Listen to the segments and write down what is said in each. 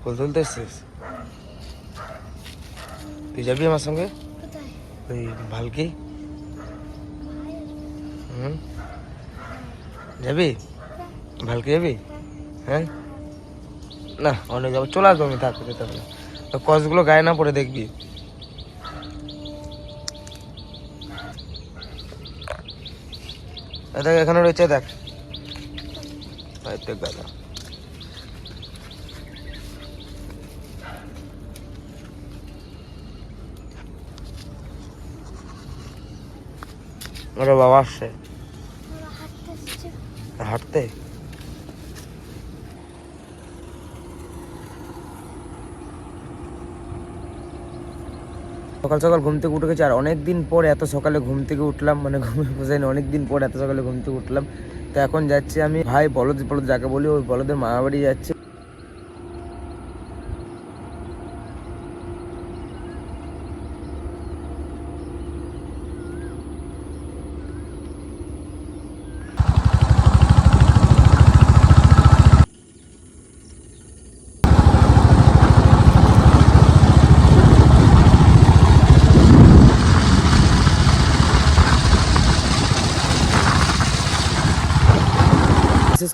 ফুল তুলতে এসছিস তুই যাবি আমার সঙ্গে ওই ভালকি হুম যাবি ভালকি যাবি হ্যাঁ না অনেক যাব চলে আসব আমি থাক যেতে হবে কসগুলো গায়ে না পড়ে দেখবি দেখ এখানে রয়েছে দেখ এই ওরা বাবা আসছে হাঁটতে? সকাল সকাল ঘুম থেকে উঠে গেছি, আর অনেক দিন পর এত সকালে ঘুম থেকে উঠলাম মানে ঘুমে বোঝাইনি অনেক দিন পর এত সকালে ঘুম থেকে উঠলাম। তো এখন যাচ্ছি আমি, ভাই বলদ বলদ যাকে বলি, ওই বলদের মামা বাড়ি যাচ্ছি।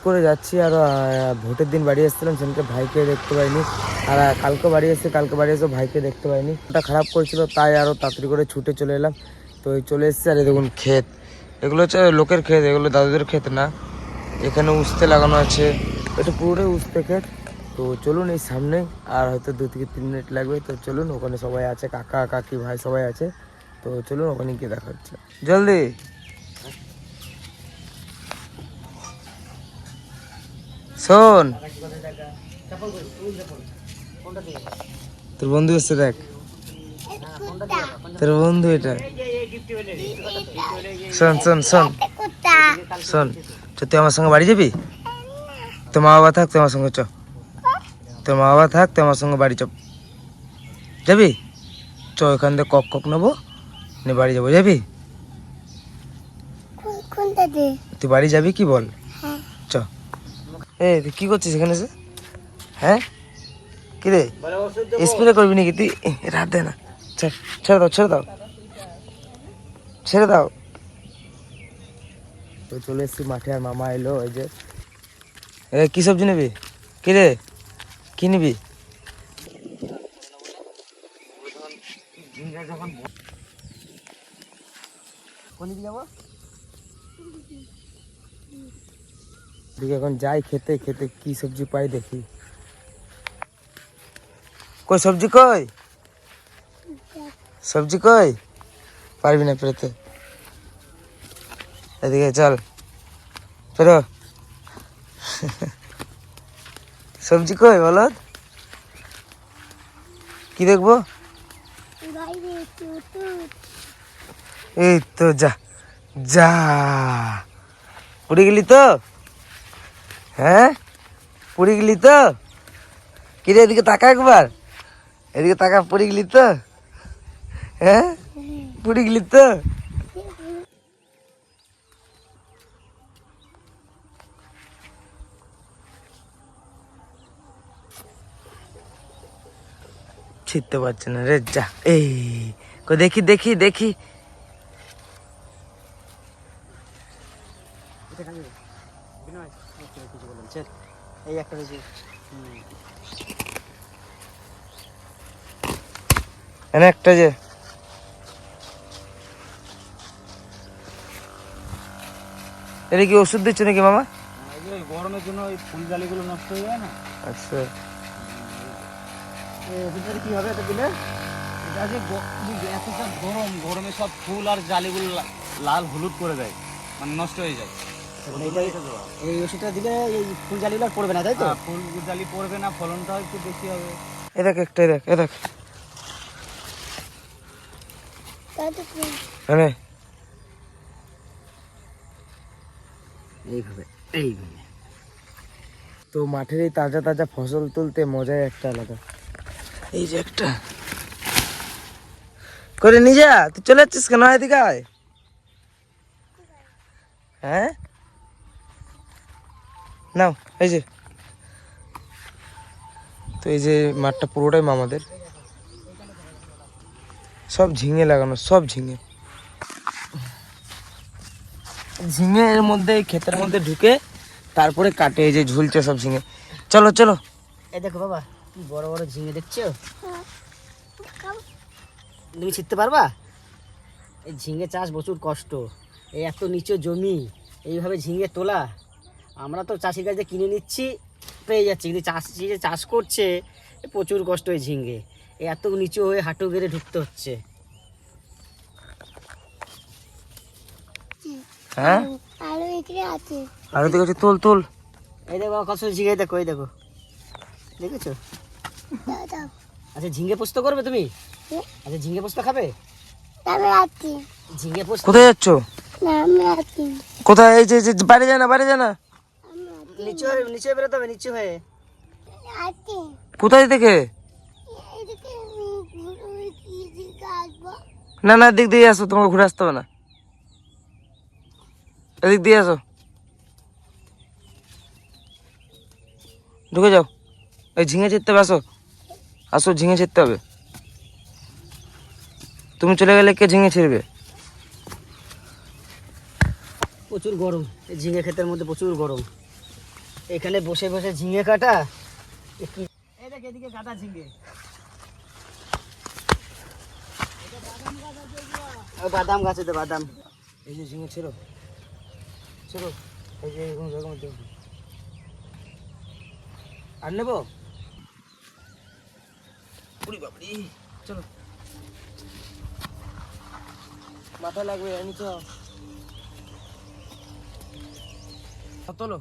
করে যাচ্ছি আর ভোটের দিন বাড়ি এসেছিলাম, সেদিনকে ভাইকে দেখতে পাইনি। আর কালকে বাড়ি এসে কালকে বাড়ি এসে ভাইকে দেখতে পাইনি। ওটা খারাপ করেছিল, তাই আরও তাড়াতাড়ি করে ছুটে চলে এলাম। তো চলে এসেছি, আর দেখুন ক্ষেত। এগুলো হচ্ছে লোকের ক্ষেত, এগুলো দাদুদের ক্ষেত না। এখানে উস্তে লাগানো আছে এটা পুরোটাই উস্তে ক্ষেত। তো চলুন এই সামনে, আর হয়তো দু থেকে তিন মিনিট লাগবে। তো চলুন, ওখানে সবাই আছে, কাকা, কাকি, ভাই সবাই আছে। তো চলুন, ওখানে গিয়ে দেখা হচ্ছে। জলদি! শোন। তোর বন্ধু এসছে দেখ। তোর বন্ধু এটা। শোন শোন শোন। শোন চ তুই আমার সঙ্গে বাড়ি যাবি? তোর মা বাবা থাক তুই আমার সঙ্গে চ। তোর মা বাবা থাক তুই আমার সঙ্গে বাড়ি চ। যাবি? চ এখান থেকে কক কক নেব নিয়ে বাড়ি যাব যাবি? তুই বাড়ি যাবি কি বল? এ তুই কি করছিস এখানে এসে হ্যাঁ? কি রে? স্প্রে করবি নাকি? তুই রাত দে না। ছেড়ে দাও ছেড়ে দাও। ছেড়ে দাও। তো চলে এসেছি মাঠে আর মামা এলো ওই যে। এ কি সবজি নিবি? কি রে? কি নিবি? কোন দিকে যাব? দেখি এখন যাই খেতে খেতে কি সবজি পাই দেখি। কই, সবজি কই? সবজি কই? পারবি না পেরোতে। এদিকে চল, পেরো। সবজি কই বলো কি দেখব? এই তো যা যা। পুড়ে গেলি তো? হ্যাঁ? পুড়ে গেলি তো? কিরে, এদিকে তাকা একবার। এদিকে তাকা পুড়ে গেলি তো? হ্যাঁ? পুড়ে গেলি তো? ছিটতে পারছে না রে, যা। এই কো দেখি দেখি। এই একটা বেশি এনে একটা যে। এটা কি ওষুধ দিচ্ছে নাকি মামা? গরমের জন্য ওই ফুল জালিগুলো নষ্ট হয়ে যায় না? আচ্ছা। এই ওষুধটা কি হবে এটা দিলে? এটা যে এত সব গরম গরমে সব ফুল আর জালিগুলো লাল হলুদ করে দেয়। মানে নষ্ট হয়ে যায়। এই ওষুধটা দিলে এই ফুল জালিগুলো আর পড়বে না তাই তো? ফুল জালি পড়বে না ফলনটা একটু বেশি হবে। এ দেখ একটা এ দেখ এ দেখ। তাতে এইভাবে এইভাবে। তো মাঠের এই তাজা তাজা ফসল তুলতে মজাই একটা আলাদা। এই যে একটা। করে যা তুই চলে যাচ্ছিস কেন এদিকে হ্যাঁ? নাও এই যে। তো এই যে মাঠটা পুরোটাই মামাদের। সব ঝিঙে লাগানো সব ঝিঙে। ঝিঙে এর মধ্যে এই ক্ষেতের মধ্যে ঢুকে তারপরে কাটে এই যে ঝুলছে সব ঝিঙে। চলো চলো। এই দেখো বাবা কি বড় বড় ঝিঙে দেখছ? হ্যাঁ। তুমি ছিটতে পারবা? এই ঝিঙে চাষ প্রচুর কষ্ট। এই এত নিচু জমি এইভাবে ঝিঙে তোলা। আমরা তো চাষির কাছে কিনে নিচ্ছি পেয়ে যাচ্ছি। কিন্তু চাষি যে চাষ করছে প্রচুর কষ্ট এই ঝিঙ্গে। এই এত নিচু হয়ে হাঁটু গেড়ে ঢুকতে হচ্ছে। হ্যাঁ? আরও এখানে আছে আর ওদিকে তোল তোল। এই দেখো কত ঝিঙে দেখো এই দেখো। দেখেছ? দাও দাও। আচ্ছা ঝিঙে পোস্ত করবে তুমি? হ্যাঁ। আচ্ছা ঝিঙে পোস্ত খাবে? আমি আছি কোথায় যাচ্ছ? না আমি আছি কোথায় এই যে বাইরে যায় না বাইরে যায় না। নিচু হয়ে নিচে বেরোতে হবে নিচু হয়ে। কোথায় থেকে এদিকে আমি ঘুরে কি দিকে আসব। না না এদিক দিয়ে আসো তোমাকে ঘুরে আসতে হবে না। এদিক দিয়ে আসো। ঢুকে যাও। এই ঝিঙে ছিটতে হবে আসো। আসো ঝিঙে ছিটতে হবে। তুমি চলে গেলে কে ঝিঙে ছিড়বে? প্রচুর গরম। এই ঝিঙে ক্ষেতের মধ্যে প্রচুর গরম। এখানে বসে বসে ঝিঙে কাটা? কি- এদিকে কাটা ঝিঙে। বাদাম গাছে তো, বাদাম। এই যে ঝিঙে ছিল চলো এই যে এরকম এরকম আর নেব? উড়ি বাবরি চলো। মাথা লাগবে আর নিচে হও। তোলো।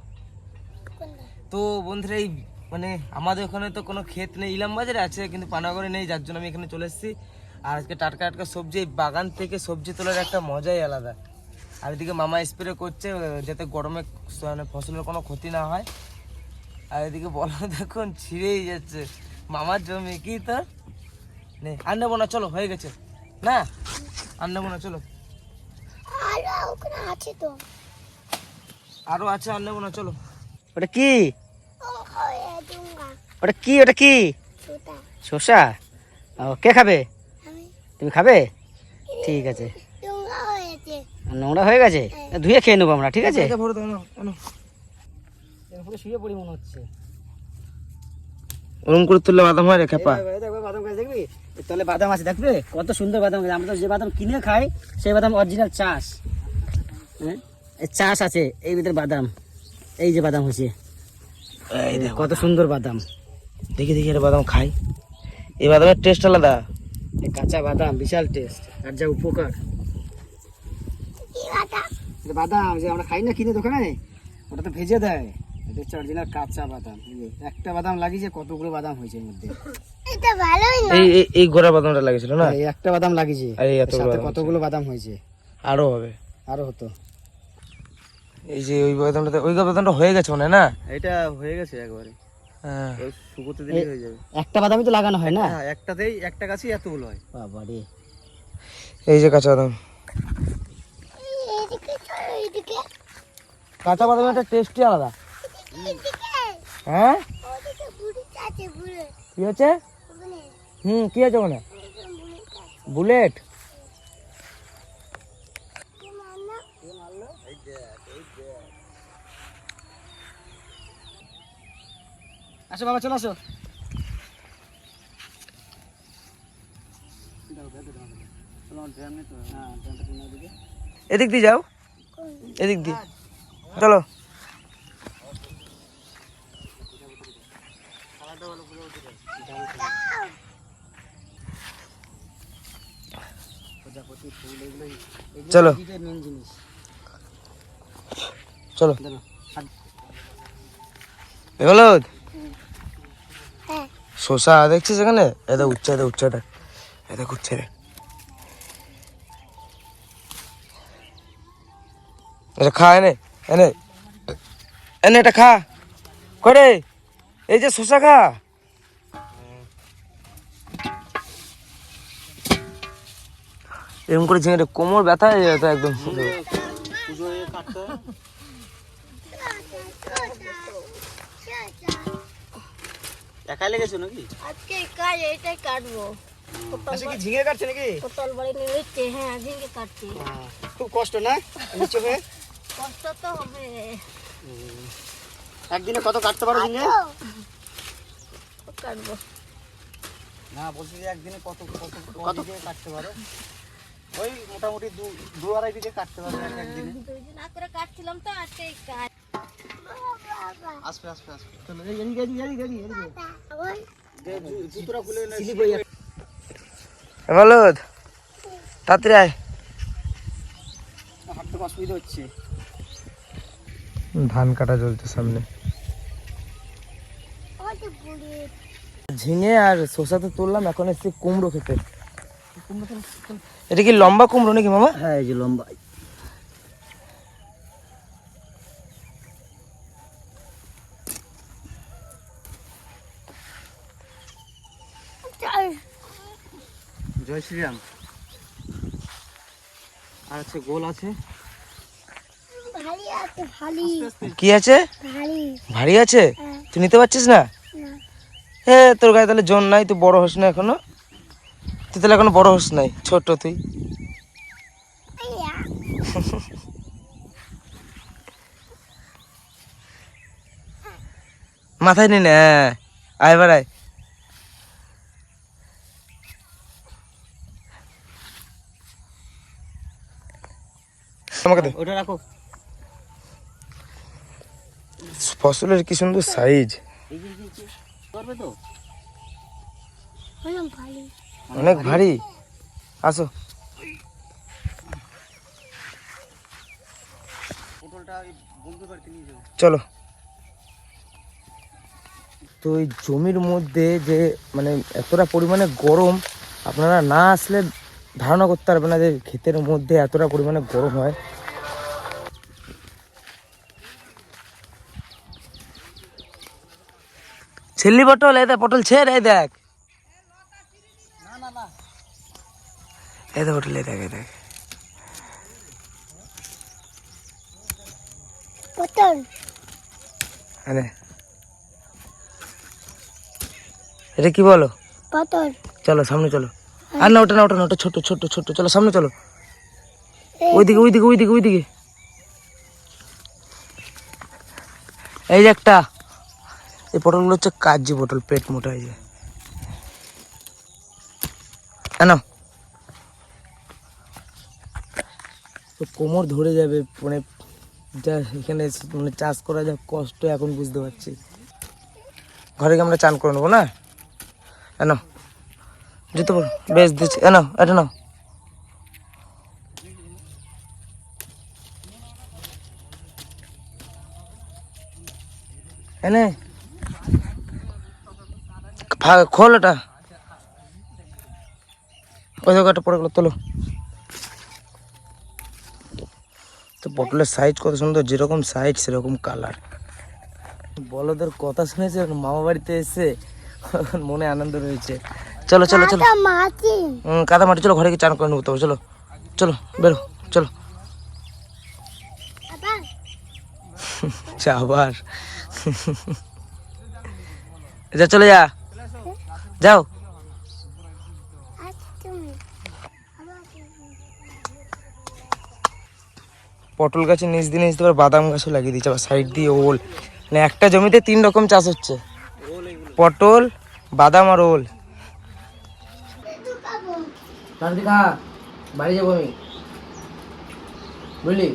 তো বন্ধুরা এই মানে আমাদের ওখানে তো কোনো ক্ষেত নেই ইলাম বাজারে আছে কিন্তু পানাগড়ে নেই যার জন্য আমি এখানে চলে এসেছি। আর আজকে টাটকা টাটকা সবজি বাগান থেকে সবজি তোলার একটা মজাই আলাদা। আর এদিকে মামা স্প্রে করছে যাতে গরমে মানে ফসলের কোনো ক্ষতি না হয়। আর এদিকে বলো দেখুন ছিঁড়েই যাচ্ছে। মামার জমি কি তোর? নে আর নেব না চলো হয়ে গেছে। না আর নেব না চলো। আরও আছে তো। আরও আছে আর নেব না চলো। ওটা কি? ওটা কি? ওটা কি? শসা? ও কে খাবে? তুমি খাবে? ঠিক আছে। নোংরা হয়ে গেছে? ধুয়ে খেয়ে নেব আমরা ঠিক আছে? এটা ভরে দাও না আনো। পুরো শুয়ে পড়ি মনে হচ্ছে। ওরম করে তুললে বাদাম হয় রে খেপা। বাদাম গাছ দেখবি? তলে বাদাম আছে দেখবে? কত সুন্দর বাদাম গাছ। আমরা তো যে বাদাম কিনে খাই সেই বাদাম অরিজিনাল চাষ। হ্যাঁ এই চাষ আছে এই ভিতরে বাদাম। এই যে বাদাম হয়েছে। কত সুন্দর বাদাম। দেখি দেখি এটা বাদাম খাই। এই বাদামের টেস্ট আলাদা। কাঁচা বাদাম বিশাল টেস্ট আর যা উপকার। বাদাম যে আমরা খাই না কিনে দোকানে ওটা তো ভেজে দেয়। অরিজিনাল কাঁচা বাদাম। একটা বাদাম লাগিয়েছে কতগুলো বাদাম হয়েছে এর মধ্যে। এটা ভালোই না। এই এই- গোড়া বাদামটা লাগিয়েছিল না? এই একটা বাদাম লাগিয়েছে। সাথে কতগুলো বাদাম হয়েছে? আরও হবে। আরও হতো। এই যে ওই বাদামটা ওই বাদামটা হয়ে গেছে মনে হয় না? এটা হয়ে গেছে একবারে। হ্যাঁ। ওই শুকোতে দিলে হয়ে যাবে। একটা বাদামই তো লাগানো হয় না? হ্যাঁ একটাতেই একটা গাছই এতগুলো হয়। বাবা রে এই যে কাঁচা বাদাম। এদিকে চলো এদিকে কাঁচা বাদামের একটা টেস্টই আলাদা। হ্যাঁ? কি হচ্ছে হুম কি আছে ওখানে বুলেট। আসো বাবা চলো আসো। এদিক দিয়ে যাও। এদিক দিয়ে। চলো। চলো। চলো। দাঁড়াও। শসা দেখছিস এখানে? এটা উচ্চে এটা উচ্চে দেখ এটা উচ্চে দেখ। এটা খা এনে এনে। এনে এটা খা। করে এই যে শসা খা। এরকম করে ঝিঙে কোমর ব্যথা হয়ে যেত একদম। একাই লেগেছো নাকি আজকে কাজ এইটাই কাটবো পটল আচ্ছা কি ঝিঙে কাটছে নাকি পটল বাড়ি নিয়ে নিচ্ছে হ্যাঁ ঝিঙ্গে কাটছি খুব কষ্ট না নিচে হয়ে কষ্ট তো হবে একদিনে কত কাটতে পারো ঝিঙে? কাটবো। না বলছি যে একদিনে কত কত কত দিয়ে কাটতে পারো? ওই মোটামুটি দু দু আড়াই বিঘে কাটতে পারো এক একদিনে। দুই দিন আগ করে কাটছিলাম তো আজকে এই কাজ। আসবে আসবে আসবে। চলো এদিকে এদিকে এদিকে এদিকে এদিকে জুতোটা খুলে নে বলদ তাড়াতাড়ি আয়। হাঁটতে অসুবিধা হচ্ছে। ধান কাটা চলছে সামনে। ঝিঙে আর শসা তো তুললাম এখন এসছি কুমড়ো খেতে। এটা কি লম্বা কুমড়ো নাকি মামা? হ্যাঁ এই যে লম্বা। জয় শ্রীরাম আর আছে গোল আছে। ভারী আছে কি আছে? ভারী। ভারী আছে? হ্যাঁ। তুই নিতে পারছিস না? হ্যাঁ তোর গায়ে তাহলে জোর নাই তুই বড় হোস না এখনও। তুই তাহলে এখনও বড় হোস নাই ছোট তুই। মাথায় নি না হ্যাঁ। আয় বাড়ায় আমাকে দে। ওটা রাখো। ফসলের কি সুন্দর সাইজ। করবে তো? অনেক ভারী। আসো। চলো। তো এই জমির মধ্যে যে মানে এতটা পরিমাণে গরম আপনারা না আসলে ধারণা করতে পারবেন না যে ক্ষেতের মধ্যে এতটা পরিমাণে গরম হয়। ছেল্লি পটল এই দেখ পটল ছেড় এই দেখ। এই দেখ পটল এই দেখ এই দেখ। পটল। আরে এটা কি বলো? পটল। চলো সামনে চলো। আর না ওটা না ওটা না ওটা ছোট ছোট ছোট চলো সামনে চলো। ওইদিকে ওইদিকে ওইদিকে ওইদিকে। এই যে একটা। এই পটলগুলো হচ্ছে কাজি পটল, পেট মোটা এই যে না তো কোমর ধরে যাবে মানে যা এখানে মানে চাষ করা যা কষ্ট, এখন বুঝতে পারছি। ঘরে গিয়ে আমরা চান করে নেব, না? জুতো পর, বেশ দিচ্ছি। এনো এটা নাও। এনে। ভা- খোল ওটা ওই জায়গাটা পড়ে গেলো তোলো। তো পটলের সাইজ কত সুন্দর যেরকম সাইজ সেরকম কালার বলদের কথা শুনেছে মামা বাড়িতে এসে মনে আনন্দ রয়েছে। চলো চলো চলো। কাদা মাটি। চলো ঘরে গিয়ে চান করে নেব তবে চলো। চলো বেরো চলো। আবার। যা চলে যা। যাও। পটল গাছের নিচ দিয়ে নিচ দিয়ে বাদাম গাছও লাগিয়ে দিয়েছে, আবার সাইড দিয়ে ওল। মানে একটা জমিতে তিন রকম চাষ হচ্ছে। পটল, বাদাম আর ওল। বাড়ি যাব আমি। বুঝলি।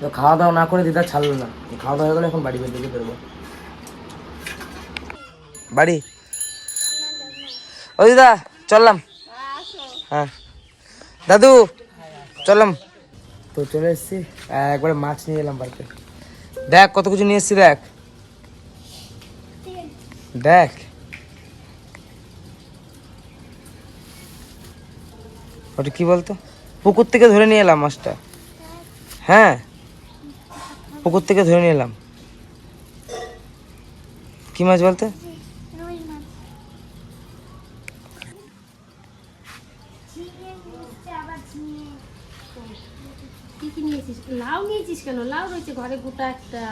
তো খাওয়া দাওয়া না করে দিদা ছাড়লো না। খাওয়া দাওয়া হয়ে গেলে এখন বাড়ি বেরিয়ে বেরোবো। বাড়ি? ও দিদা চললাম। হ্যাঁ। দাদু চললাম। তো চলে এসছি একবারে মাছ নিয়ে এলাম বাড়িতে। দেখ কত কিছু নিয়ে এসছি দেখ। দেখ। ওটা কি বলতো? পুকুর থেকে ধরে নিয়ে এলাম মাছটা। হ্যাঁ। পুকুর থেকে ধরে নিয়ে এলাম কি মাছ বলতে? লাউ নিয়েছিস কেন লাউ রয়েছে ঘরে গোটা একটা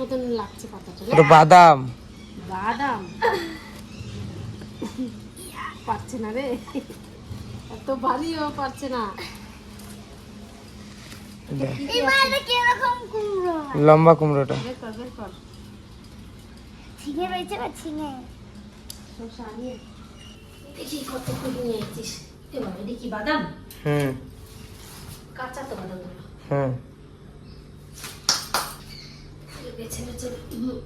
মতন লাগছে পাতাটা বাদাম। বাদাম। পারছে না রে। এত ভারীও পারছে না এবার এটা কীরকম কুমড়ো লম্বা কুমড়োটা। হুম। কাঁচা তো বাদাম। গুলো হুম। বেছে বেছে হুম,